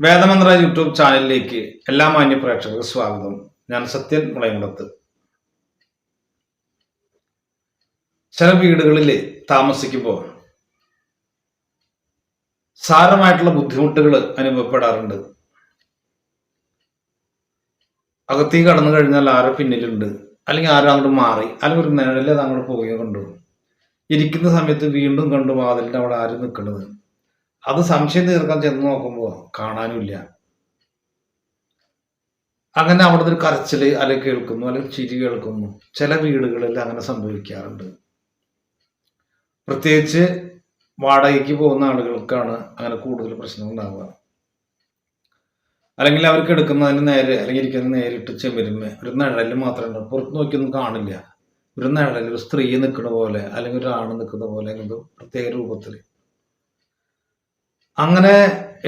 വേദമന്ത്ര YouTube ചാനലിലേക്ക് എല്ലാ മാന്യ പ്രേക്ഷകർക്കും സ്വാഗതം. ഞാൻ സത്യൻ മുളയമുടത്ത് ചില വീടുകളിൽ താമസിക്കുമ്പോൾ സാരമായിട്ടുള്ള ബുദ്ധിമുട്ടുകൾ അനുഭവപ്പെടാറുണ്ട്. അകത്തേക്ക് കടന്നു കഴിഞ്ഞാൽ ആരെ പിന്നിലുണ്ട് അല്ലെങ്കിൽ ആരും അങ്ങോട്ട് മാറി അല്ലെങ്കിൽ ഒരു നിഴലിൽ അത് അങ്ങോട്ട് പോവുകയോ കണ്ടു ഇരിക്കുന്ന സമയത്ത് വീണ്ടും കണ്ടു വാതിലിന്റെ അവിടെ ആരും നിൽക്കുന്നത്. അത് സംശയം തീർക്കാൻ ചെന്ന് നോക്കുമ്പോൾ കാണാനുമില്ല. അങ്ങനെ അവിടെ ഒരു കരച്ചിൽ അല്ലെ കേൾക്കുന്നു അല്ലെങ്കിൽ ചിരി കേൾക്കുന്നു. ചില വീടുകളിൽ അങ്ങനെ സംഭവിക്കാറുണ്ട്. പ്രത്യേകിച്ച് വാടകയ്ക്ക് പോകുന്ന ആളുകൾക്കാണ് അങ്ങനെ കൂടുതൽ പ്രശ്നം ഉണ്ടാവുക അല്ലെങ്കിൽ അവർക്ക് എടുക്കുന്നതിന് നേരെ അല്ലെങ്കിൽ ഇരിക്കുന്ന നേരിട്ട് ചെമ്പരുമ ഒരു നിഴൽ മാത്രമേ ഉണ്ടാവും പുറത്ത് നോക്കിയൊന്നും കാണില്ല. ഒരു നിഴലിൽ ഒരു സ്ത്രീ നിൽക്കുന്ന പോലെ അല്ലെങ്കിൽ ഒരു ആണ് നിൽക്കുന്ന പോലെ എന്തോ പ്രത്യേക രൂപത്തിൽ. അങ്ങനെ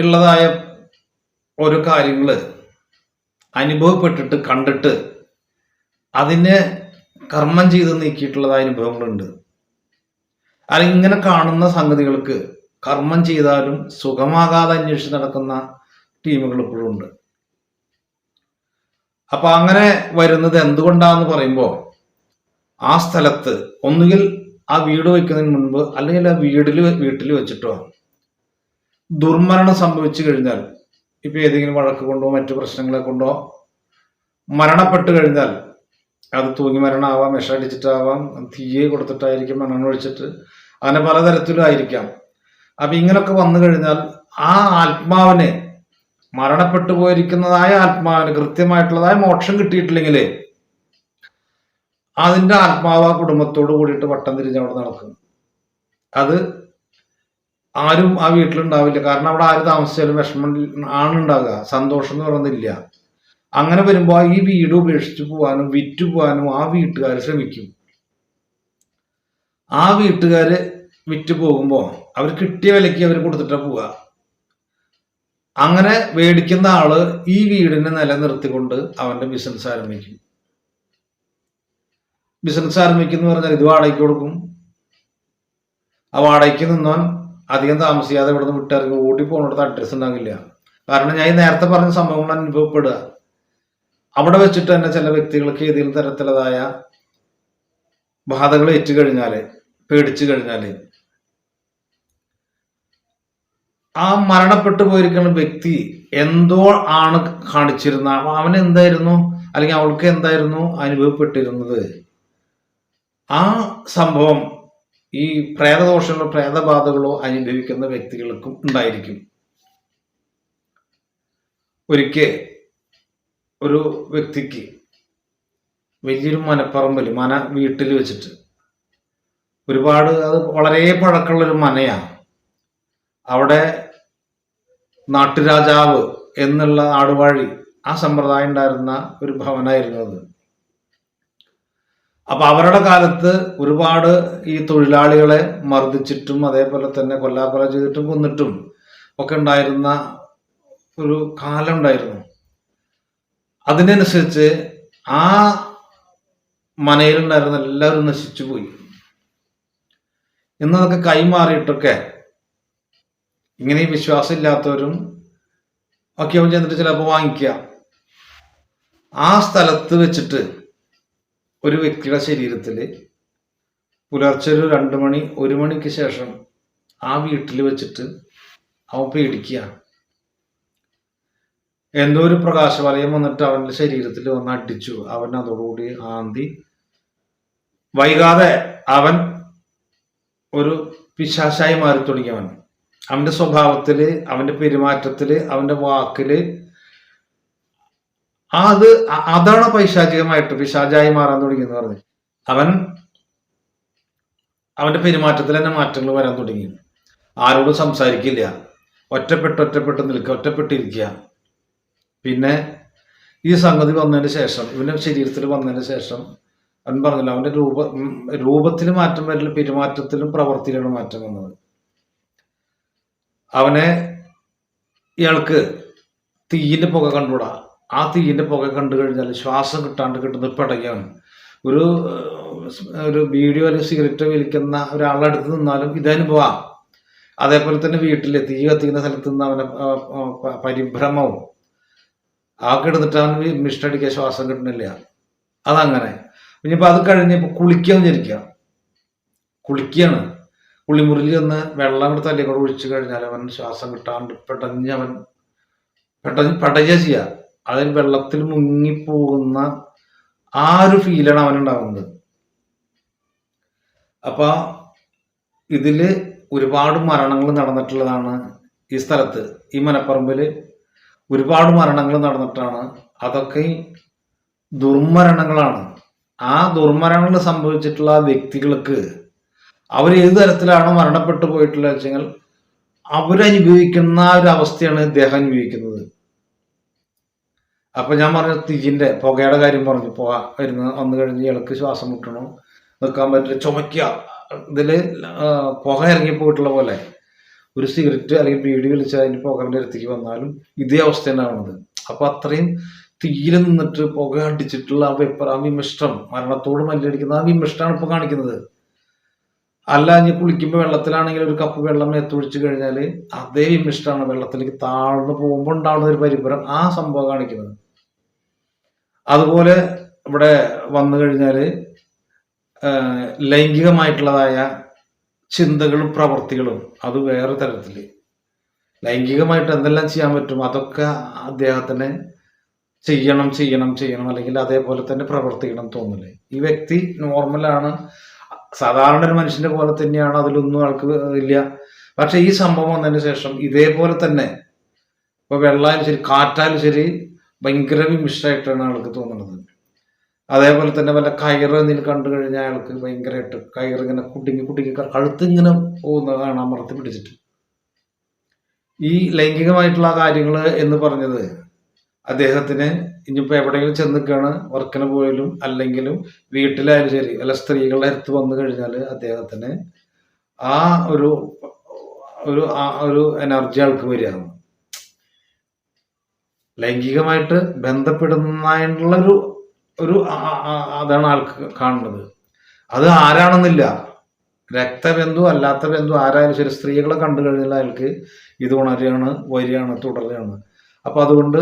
ഉള്ളതായ ഓരോ കാര്യങ്ങൾ അനുഭവപ്പെട്ടിട്ട് കണ്ടിട്ട് അതിനെ കർമ്മം ചെയ്ത് നീക്കിയിട്ടുള്ളതായ അനുഭവങ്ങളുണ്ട്. അല്ലെങ്കിൽ ഇങ്ങനെ കാണുന്ന സംഗതികൾക്ക് കർമ്മം ചെയ്താലും സുഖമാകാതെ അന്വേഷിച്ച് നടക്കുന്ന ടീമുകൾ ഇപ്പോഴും ഉണ്ട്. അപ്പൊ അങ്ങനെ വരുന്നത് എന്തുകൊണ്ടാന്ന് പറയുമ്പോൾ ആ സ്ഥലത്ത് ഒന്നുകിൽ ആ വീട് വയ്ക്കുന്നതിന് മുൻപ് അല്ലെങ്കിൽ ആ വീടിൽ വീട്ടിൽ വെച്ചിട്ടോ ദുർമരണം സംഭവിച്ചു കഴിഞ്ഞാൽ ഇപ്പൊ ഏതെങ്കിലും വഴക്ക് കൊണ്ടോ മറ്റു പ്രശ്നങ്ങളെ കൊണ്ടോ മരണപ്പെട്ടു കഴിഞ്ഞാൽ അത് തൂങ്ങി മരണമാവാം വിഷടിച്ചിട്ടാവാം തീയെ കൊടുത്തിട്ടായിരിക്കും മണ്ണെണ്ണ ഒഴിച്ചിട്ട് അങ്ങനെ പലതരത്തിലും ആയിരിക്കാം. അപ്പൊ ഇങ്ങനൊക്കെ വന്നു കഴിഞ്ഞാൽ ആ ആത്മാവിന് മരണപ്പെട്ടു പോയിരിക്കുന്നതായ ആത്മാവിന് കൃത്യമായിട്ടുള്ളതായ മോക്ഷം കിട്ടിയിട്ടില്ലെങ്കിൽ അതിന്റെ ആത്മാവ് ആ കുടുംബത്തോട് കൂടിയിട്ട് വട്ടം തിരിഞ്ഞ് അവിടെ നടക്കും. അത് ആരും ആ വീട്ടിലുണ്ടാവില്ല. കാരണം അവിടെ ആര് താമസിച്ചാലും വിഷമം ആണ് സന്തോഷം എന്ന് പറയുന്നില്ല അങ്ങനെ വരുമ്പോൾ ഈ വീട് ഉപേക്ഷിച്ച് പോകാനും വിറ്റു പോകാനും ആ വീട്ടുകാർ ശ്രമിക്കും. ആ വീട്ടുകാര് വിറ്റ് പോകുമ്പോൾ അവർ കിട്ടിയ വിലയ്ക്ക് അവർ കൊടുത്തിട്ടാ പോവുക. അങ്ങനെ മേടിക്കുന്ന ആൾ ഈ വീടിനെ നിലനിർത്തിക്കൊണ്ട് അവന്റെ ബിസിനസ് ആരംഭിക്കും. ബിസിനസ് ആരംഭിക്കുന്ന പറഞ്ഞാൽ ഇത് വാടകയ്ക്ക് കൊടുക്കും. ആ വാടകയ്ക്ക് നിന്നവൻ അധികം താമസിയാതെ ഇവിടെ നിന്ന് വിട്ടിറങ്ങി ഓടി പോകുന്നിടത്ത് അഡ്രസ്സ് ഉണ്ടാകില്ല കാരണം ഞാൻ നേരത്തെ പറഞ്ഞ സംഭവങ്ങൾ അനുഭവപ്പെടുക. അവിടെ വെച്ചിട്ട് തന്നെ ചില വ്യക്തികൾക്ക് ഏതെങ്കിലും തരത്തിലതായ ബാധകൾ ഏറ്റു കഴിഞ്ഞാൽ പേടിച്ചു കഴിഞ്ഞാൽ ആ മരണപ്പെട്ടു പോയിരിക്കുന്ന വ്യക്തി എന്തോ ആണ് കാണിച്ചിരുന്ന അവൻ എന്തായിരുന്നു അല്ലെങ്കിൽ അവൾക്ക് എന്തായിരുന്നു അനുഭവപ്പെട്ടിരുന്നത്? ആ സംഭവം ഈ പ്രേതദോഷങ്ങളോ പ്രേതബാധകളോ അനുഭവിക്കുന്ന വ്യക്തികൾക്കും ഉണ്ടായിരിക്കും. ഒരിക്കൽ ഒരു വ്യക്തിക്ക് വലിയൊരു മനപ്പറമ്പിൽ മന വീട്ടിൽ വെച്ചിട്ട് ഒരുപാട് അത് വളരെ പഴക്കമുള്ളൊരു മനയാണ് അവിടെ നാട്ടുരാജാവ് എന്നുള്ള ആടുവാഴി ആ സമ്പ്രദായം ഉണ്ടായിരുന്ന ഒരു ഭവനായിരുന്നു അത്. അപ്പൊ അവരുടെ കാലത്ത് ഒരുപാട് ഈ തൊഴിലാളികളെ മർദ്ദിച്ചിട്ടും അതേപോലെ തന്നെ കൊല്ലാക്കൊല ചെയ്തിട്ടും കൊന്നിട്ടും ഒക്കെ ഉണ്ടായിരുന്ന ഒരു കാലം ഉണ്ടായിരുന്നു. അതിനനുസരിച്ച് ആ മനയിലുണ്ടായിരുന്ന എല്ലാവരും നശിച്ചു പോയി. ഇന്നതൊക്കെ കൈമാറിയിട്ടൊക്കെ ഇങ്ങനെ ഈ വിശ്വാസം ഇല്ലാത്തവരും ഒക്കെ അവൻ ചെന്നിട്ട് ചിലപ്പോൾ വാങ്ങിക്കുക. ആ സ്ഥലത്ത് വെച്ചിട്ട് ഒരു വ്യക്തിയുടെ ശരീരത്തിൽ പുലർച്ചെ ഒരു രണ്ട് മണി ഒരു മണിക്ക് ശേഷം ആ വീട്ടിൽ വെച്ചിട്ട് അവൻ പേടിക്കുക എന്തോ ഒരു പ്രകാശവലയം വന്നിട്ട് അവന്റെ ശരീരത്തിൽ വന്ന് അടിച്ചു. അവൻ അതോടുകൂടി ആന്തി. വൈകാതെ അവൻ ഒരു പിശാശായി മാറി തുടങ്ങിയവൻ അവന്റെ സ്വഭാവത്തിൽ അവന്റെ പെരുമാറ്റത്തിൽ അവന്റെ വാക്കിൽ അത് അതാണ് പൈശാചികമായിട്ട് പിശാചായി മാറാൻ തുടങ്ങി എന്ന് പറഞ്ഞു അവൻ അവന്റെ പെരുമാറ്റത്തിൽ തന്നെ മാറ്റങ്ങൾ വരാൻ തുടങ്ങി ആരോടും സംസാരിക്കില്ല. ഒറ്റപ്പെട്ട് ഒറ്റപ്പെട്ട് നിൽക്കുക ഒറ്റപ്പെട്ടിരിക്കുക. പിന്നെ ഈ സംഗതി വന്നതിന് ശേഷം ഇവന്റെ ശരീരത്തിൽ വന്നതിന് ശേഷം അവൻ പറഞ്ഞില്ല അവന്റെ രൂപ രൂപത്തിൽ മാറ്റം വരില്ല പെരുമാറ്റത്തിലും പ്രവർത്തിയിലാണ് മാറ്റം വന്നത്. അവനെ ഇയാൾക്ക് തീയിന്റെ പുക കണ്ടുകൂടാ? ആ തീയിന്റെ പുക കണ്ടു കഴിഞ്ഞാൽ ശ്വാസം കിട്ടാണ്ട് കിട്ടുന്ന പിടയാണ് ഒരു ഒരു വീഡിയോ അല്ലെങ്കിൽ സിഗരറ്റ് വലിക്കുന്ന ഒരാളുടെ അടുത്ത് നിന്നാലും ഇതനുഭവം അതേപോലെ തന്നെ വീട്ടിൽ തീ കത്തിക്കുന്ന സ്ഥലത്ത് നിന്ന് അവനെ പരിഭ്രമവും. ആ കിടന്നിട്ട് അവൻ മിഷ്ടടിക്കാൻ ശ്വാസം കിട്ടുന്നില്ല. അതങ്ങനെ. ഇനിയിപ്പോൾ അത് കഴിഞ്ഞ് ഇപ്പോൾ കുളിക്കാൻ വിചാരിക്കുക. കുളിക്കുകയാണ് കുളിമുറിയിൽ ചെന്ന് വെള്ളം എടുത്ത് അല്ലെങ്കിൽ കൂടെ ഒഴിച്ചു കഴിഞ്ഞാൽ അവൻ ശ്വാസം കിട്ടാണ്ട് പെട്ടെന്ന് അവൻ പെട്ടെന്ന് പെടയുക ചെയ്യുക അതിൽ വെള്ളത്തിൽ മുങ്ങിപ്പോകുന്ന ആ ഒരു ഫീലാണ് അവനുണ്ടാവുന്നത്. അപ്പൊ ഇതിൽ ഒരുപാട് മരണങ്ങൾ നടന്നിട്ടുള്ളതാണ് ഈ സ്ഥലത്ത്. ഈ മനപ്പറമ്പിൽ ഒരുപാട് മരണങ്ങൾ നടന്നിട്ടാണ് അതൊക്കെ ദുർമരണങ്ങളാണ്. ആ ദുർമരണങ്ങൾ സംഭവിച്ചിട്ടുള്ള വ്യക്തികൾക്ക് അവർ ഏത് തരത്തിലാണ് മരണപ്പെട്ടു പോയിട്ടുള്ളത് വെച്ചാൽ അവരനുഭവിക്കുന്ന ഒരു അവസ്ഥയാണ് ഇദ്ദേഹം അനുഭവിക്കുന്നത്. അപ്പൊ ഞാൻ പറഞ്ഞു തിജിന്റെ പുകയുടെ കാര്യം പറഞ്ഞു. പുക വരുന്ന വന്നു കഴിഞ്ഞ് ഇളക്ക് ശ്വാസം മുട്ടണം. നിൽക്കാൻ പറ്റില്ല. ചുമയ്ക്കുക ഇതിൽ പുക ഇറങ്ങിപ്പോയിട്ടുള്ള പോലെ. ഒരു സിഗരറ്റ് അല്ലെങ്കിൽ ബീഡി വിളിച്ചാൽ അതിന്റെ പുകന്റെ അടുത്തേക്ക് വന്നാലും ഇതേ അവസ്ഥ തന്നെയാണത്. അപ്പൊ അത്രയും തീയിൽ നിന്നിട്ട് പുക അടിച്ചിട്ടുള്ള ആ വെപ്പർ ആ വിമിഷ്ടം മരണത്തോട് മല്ലടിക്കുന്ന ആ വിമിഷ്ടമാണ് ഇപ്പൊ കാണിക്കുന്നത്. അല്ല ഇനി കുളിക്കുമ്പോൾ വെള്ളത്തിലാണെങ്കിൽ ഒരു കപ്പ് വെള്ളം എത്തൊഴിച്ചു കഴിഞ്ഞാൽ അതേ വിമിഷ്ടമാണ് വെള്ളത്തിലേക്ക് താഴ്ന്നു പോകുമ്പോൾ ഒരു പരിഭ്രം ആ സംഭവം കാണിക്കുന്നത്. അതുപോലെ ഇവിടെ വന്നു കഴിഞ്ഞാൽ ലൈംഗികമായിട്ടുള്ളതായ ചിന്തകളും പ്രവർത്തികളും അത് വേറെ തരത്തിൽ ലൈംഗികമായിട്ട് എന്തെല്ലാം ചെയ്യാൻ പറ്റും അതൊക്കെ അദ്ദേഹത്തിന് ചെയ്യണം ചെയ്യണം ചെയ്യണം അല്ലെങ്കിൽ അതേപോലെ തന്നെ പ്രവർത്തിക്കണം തോന്നില്ലേ ഈ വ്യക്തി നോർമലാണ് സാധാരണ ഒരു മനുഷ്യന്റെ പോലെ തന്നെയാണ് അതിലൊന്നും ആൾക്ക് ഇല്ല. പക്ഷെ ഈ സംഭവം വന്നതിന് ശേഷം ഇതേപോലെ തന്നെ ഇപ്പൊ വെള്ളമായാലും ശരി കാറ്റായാലും ശരി ഭയങ്കര വിമിഷ്ടായിട്ടാണ് ആൾക്ക് തോന്നുന്നത്. അതേപോലെ തന്നെ വല്ല കയറ് എന്തെങ്കിലും കണ്ടു കഴിഞ്ഞാൽ അയാൾക്ക് ഭയങ്കരമായിട്ട് കയറ് ഇങ്ങനെ കുടുങ്ങി കുടുങ്ങി ക- കഴുത്ത് ഇങ്ങനെ പോകുന്നതാണ് അമർത്തി പിടിച്ചിട്ട്. ഈ ലൈംഗികമായിട്ടുള്ള കാര്യങ്ങൾ എന്ന് പറഞ്ഞത് അദ്ദേഹത്തിന് ഇനിയിപ്പോൾ എവിടെയെങ്കിലും ചെന്നിക്കാണ് വർക്കിന് പോയാലും അല്ലെങ്കിലും വീട്ടിലായാലും ശരി അല്ല സ്ത്രീകളുടെ അടുത്ത് വന്നു കഴിഞ്ഞാൽ അദ്ദേഹത്തിന് ആ ഒരു ഒരു ആ ഒരു എനർജി ആൾക്ക് വരികയാണ്. ലൈംഗികമായിട്ട് ബന്ധപ്പെടുന്നതിനുള്ള ഒരു ഒരു അതാണ് ആൾക്ക് കാണുന്നത്. അത് ആരാണെന്നില്ല. രക്തബന്ധു അല്ലാത്ത ബന്ധു ആരായാലും ശരി സ്ത്രീകളെ കണ്ടു കഴിഞ്ഞാൽ അയാൾക്ക് ഇത് ഉണരുകയാണ് വരികയാണ് തുടരുകയാണ്. അപ്പൊ അതുകൊണ്ട്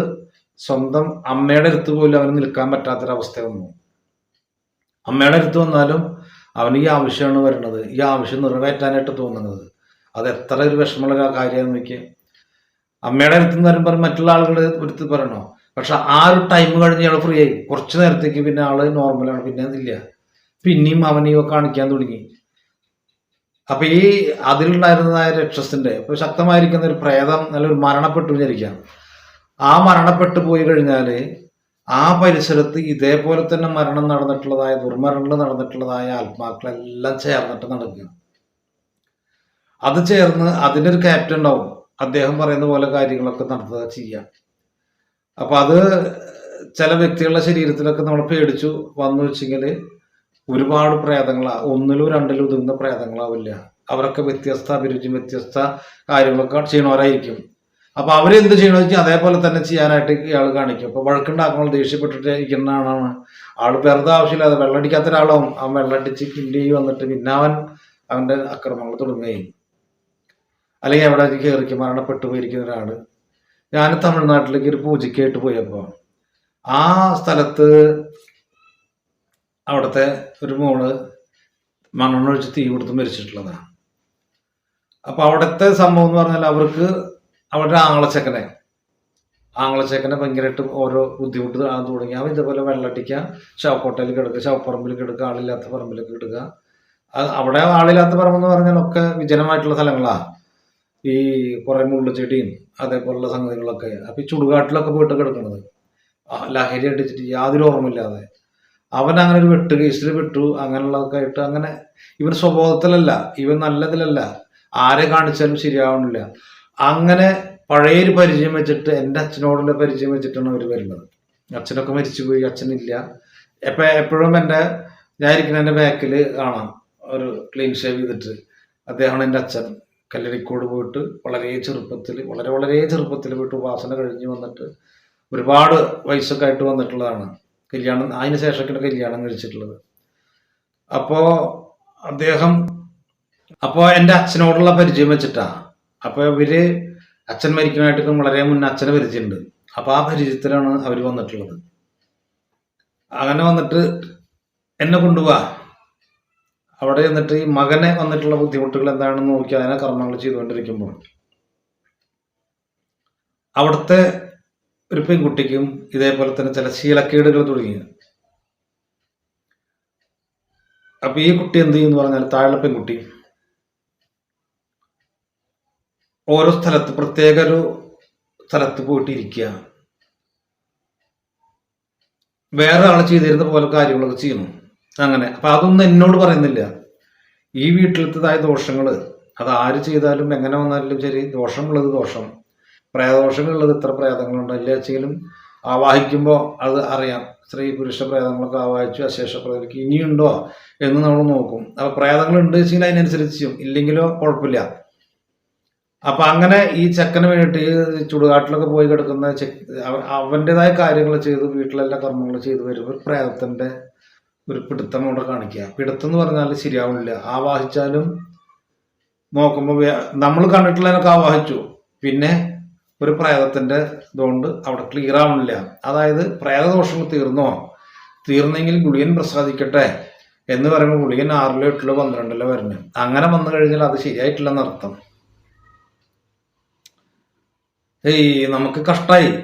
സ്വന്തം അമ്മയുടെ അടുത്ത് പോലും അവന് നിൽക്കാൻ പറ്റാത്തൊരവസ്ഥ വന്നു അമ്മയുടെ അടുത്ത് വന്നാലും അവന് ഈ ആവശ്യമാണ് വരുന്നത് ഈ ആവശ്യം നിറവേറ്റാനായിട്ട് തോന്നുന്നത്. അത് എത്ര ഒരു വിഷമമുള്ള കാര്യമാണ് കാര്യമാണെന്ന് നോക്കിയാൽ അമ്മയുടെ അടുത്ത് നിന്ന് വരുമ്പോൾ മറ്റുള്ള ആളുകളുടെ അടുത്ത് പറയണോ? പക്ഷെ ആ ഒരു ടൈം കഴിഞ്ഞ് ഇയാൾ ഫ്രീ ആയി. കുറച്ച് നേരത്തേക്ക് പിന്നെ ആൾ നോർമലാണ് പിന്നെ അതില്ല. പിന്നെയും അവനെയോ കാണിക്കാൻ തുടങ്ങി. അപ്പൊ ഈ അതിലുണ്ടായിരുന്നതായ രക്ഷസിന്റെ ഇപ്പൊ ശക്തമായിരിക്കുന്ന ഒരു പ്രേതം നല്ലൊരു മരണപ്പെട്ടു വിചാരിക്കാം. ആ മരണപ്പെട്ടു പോയി കഴിഞ്ഞാൽ ആ പരിസരത്ത് ഇതേപോലെ തന്നെ മരണം നടന്നിട്ടുള്ളതായ ദുർമരണങ്ങൾ നടന്നിട്ടുള്ളതായ ആത്മാക്കളെല്ലാം ചേർന്നിട്ട് നടക്കുക. അത് ചേർന്ന് അതിനൊരു ക്യാപ്റ്റൻ ഉണ്ടാവും. അദ്ദേഹം പറയുന്ന പോലെ കാര്യങ്ങളൊക്കെ നടത്തുക ചെയ്യാം. അപ്പൊ അത് ചില വ്യക്തികളുടെ ശരീരത്തിലൊക്കെ നമ്മൾ പേടിച്ചു. വന്നു വെച്ചെങ്കിൽ ഒരുപാട് പ്രേതങ്ങളാ. ഒന്നിലും രണ്ടിലും ഒതുങ്ങുന്ന പ്രേതങ്ങളാവില്ല. അവരൊക്കെ വ്യത്യസ്ത അഭിരുചിയും വ്യത്യസ്ത കാര്യങ്ങളൊക്കെ ചെയ്യണവരായിരിക്കും. അപ്പൊ അവരെന്ത് ചെയ്യണമെന്ന് വെച്ചാൽ അതേപോലെ തന്നെ ചെയ്യാനായിട്ട് ഇയാൾ കാണിക്കും. അപ്പൊ വഴക്കുണ്ടാക്കുമ്പോൾ ദേഷ്യപ്പെട്ടിട്ട് ഇരിക്കുന്ന ആളാണ്. ആൾ വെറുതെ ആവശ്യമില്ലാതെ വെള്ളടിക്കാത്ത ഒരാളാവും. അവൻ വെള്ളടിച്ച് കിണ്ടി വന്നിട്ട് പിന്നെ അവൻ അവന്റെ അക്രമങ്ങൾ തുടങ്ങുകയും. അല്ലെങ്കിൽ അവിടെ കയറിക്ക് മരണപ്പെട്ടു പോയിരിക്കുന്ന ഒരാൾ. ഞാൻ തമിഴ്നാട്ടിലേക്ക് ഒരു പൂജയ്ക്കായിട്ട് പോയപ്പോ ആ സ്ഥലത്ത് അവിടുത്തെ ഒരു മോൾ മണ്ണെണ്ണൊഴിച്ച് തീ കൊടുത്ത് മരിച്ചിട്ടുള്ളതാണ് അപ്പൊ അവിടുത്തെ സംഭവം എന്ന് പറഞ്ഞാൽ അവർക്ക് അവരുടെ ആങ്ങളച്ചക്കനെ ആങ്ങളച്ചക്കനെ ഭയങ്കരമായിട്ട് ഓരോ ബുദ്ധിമുട്ട് കാണാൻ തുടങ്ങി. അവൻ ഇതേപോലെ വെള്ളടിക്കുക ശവക്കോട്ടയിൽ കിടക്കുക ശവപ്പറമ്പിൽ കിടക്കുക ആളില്ലാത്ത പറമ്പിലേക്ക് കിടക്കുക അവിടെ ആളില്ലാത്ത പറമ്പെന്ന് പറഞ്ഞാൽ ഒക്കെ വിജനമായിട്ടുള്ള സ്ഥലങ്ങളാ. ഈ കുറേ മുള്ളുചെടിയും അതേപോലുള്ള സംഗതികളൊക്കെ അപ്പൊ ഈ ചുടുകാട്ടിലൊക്കെ പോയിട്ട് കിടക്കുന്നത് ലഹരി അടിച്ചിട്ട് യാതൊരു ഓർമ്മയില്ലാതെ. അവൻ അങ്ങനെ ഒരു വെട്ട് കേസിൽ വിട്ടു അങ്ങനെയുള്ളതൊക്കെ ആയിട്ട് അങ്ങനെ ഇവൻ സ്വബോധത്തിലല്ല ഇവൻ നല്ലതിലല്ല. ആരെ കാണിച്ചാലും ശരിയാവണില്ല. അങ്ങനെ പഴയൊരു പരിചയം വെച്ചിട്ട് എന്റെ അച്ഛനോടുള്ള പരിചയം വെച്ചിട്ടാണ് അവർ വരുന്നത്. അച്ഛനൊക്കെ മരിച്ചുപോയി അച്ഛനില്ല. എപ്പോ എപ്പോഴും എന്റെ ഞാൻ ഇരിക്കുന്ന എന്റെ ബാക്കിൽ കാണാം. ഒരു ക്ലീൻ ഷേവ് ചെയ്തിട്ട് അദ്ദേഹമാണ് എന്റെ അച്ഛൻ. കല്ലടിക്കോട് പോയിട്ട് വളരെ ചെറുപ്പത്തിൽ വളരെ വളരെ ചെറുപ്പത്തിൽ പോയിട്ട് ഉപാസന കഴിഞ്ഞ് വന്നിട്ട് ഒരുപാട് വയസ്സൊക്കെ ആയിട്ട് വന്നിട്ടുള്ളതാണ്. കല്യാണം അതിന് ശേഷമൊക്കെയാണ് കല്യാണം കഴിച്ചിട്ടുള്ളത്. അപ്പോൾ അദ്ദേഹം അപ്പോൾ എന്റെ അച്ഛനോടുള്ള പരിചയം വെച്ചിട്ടാ. അപ്പോൾ ഇവർ അച്ഛൻ മരിക്കാനായിട്ടൊക്കെ വളരെ മുന്നേ അച്ഛനെ പരിചയമുണ്ട്. അപ്പോൾ ആ പരിചയത്തിലാണ് അവർ വന്നിട്ടുള്ളത്. അങ്ങനെ വന്നിട്ട് എന്നെ കൊണ്ടുപോവാ. അവിടെ ചെന്നിട്ട് ഈ മകനെ വന്നിട്ടുള്ള ബുദ്ധിമുട്ടുകൾ എന്താണെന്ന് നോക്കി അതിനെ കർമ്മങ്ങൾ ചെയ്തുകൊണ്ടിരിക്കുമ്പോൾ. അവിടുത്തെ ഒരു പെൺകുട്ടിക്കും ഇതേപോലെ തന്നെ ചില ശീലക്കേടുകൾ തുടങ്ങി. അപ്പൊ ഈ കുട്ടി എന്ത് ചെയ്യുന്നു പറഞ്ഞാൽ താഴെ പെൺകുട്ടി ഓരോ സ്ഥലത്ത് പ്രത്യേക ഒരു സ്ഥലത്ത് പോയിട്ട് ഇരിക്കുക. വേറെ ആൾ ചെയ്തിരുന്ന പോലെ കാര്യങ്ങളൊക്കെ ചെയ്യുന്നു. അങ്ങനെ. അപ്പൊ അതൊന്നും എന്നോട് പറയുന്നില്ല. ഈ വീട്ടിലത്തേതായ ദോഷങ്ങൾ അത് ആര് ചെയ്താലും എങ്ങനെ വന്നാലും ശരി ദോഷമുള്ളത് ദോഷം. പ്രേതദോഷങ്ങളുള്ളത് ഇത്ര പ്രേതങ്ങളുണ്ട്. എല്ലാ ചെയ്യലും ആവാഹിക്കുമ്പോൾ അത് അറിയാം. സ്ത്രീ പുരുഷ പ്രേതങ്ങളൊക്കെ ആവാഹിച്ചു അശേഷ പ്രേതങ്ങൾക്ക് ഇനിയുണ്ടോ എന്ന് നമ്മൾ നോക്കും. അപ്പോൾ പ്രേതങ്ങളുണ്ട് വെച്ചെങ്കിൽ അതിനനുസരിച്ച് ചെയ്യും. ഇല്ലെങ്കിലോ കുഴപ്പമില്ല. അപ്പൊ അങ്ങനെ ഈ ചെക്കന് വേണ്ടിയിട്ട് ചുടുകാട്ടിലൊക്കെ പോയി കിടക്കുന്ന അവന്റെതായ കാര്യങ്ങൾ ചെയ്ത് വീട്ടിലെല്ലാ കർമ്മങ്ങൾ ചെയ്ത് വരുമ്പോൾ പ്രേതത്തിന്റെ ഒരു പിടുത്തം അവിടെ കാണിക്കുക. പിടുത്തം എന്ന് പറഞ്ഞാൽ ശരിയാവുന്നില്ല ആവാഹിച്ചാലും നോക്കുമ്പോൾ നമ്മൾ കണ്ടിട്ടുള്ളതിനൊക്കെ ആവാഹിച്ചു. പിന്നെ ഒരു പ്രേതത്തിന്റെ ഇതുകൊണ്ട് അവിടെ ക്ലിയർ ആവണില്ല. അതായത് പ്രേതദോഷങ്ങൾ തീർന്നോ? തീർന്നെങ്കിൽ ഗുളിയൻ പ്രസാദിക്കട്ടെ എന്ന് പറയുമ്പോൾ ഗുളിയൻ ആറിലോ എട്ടിലോ പന്ത്രണ്ടിലോ വരുന്നു. അങ്ങനെ വന്നു കഴിഞ്ഞാൽ അത് ശരിയായിട്ടില്ലെന്ന് അർത്ഥം. ഏയ് നമുക്ക് കഷ്ടായി.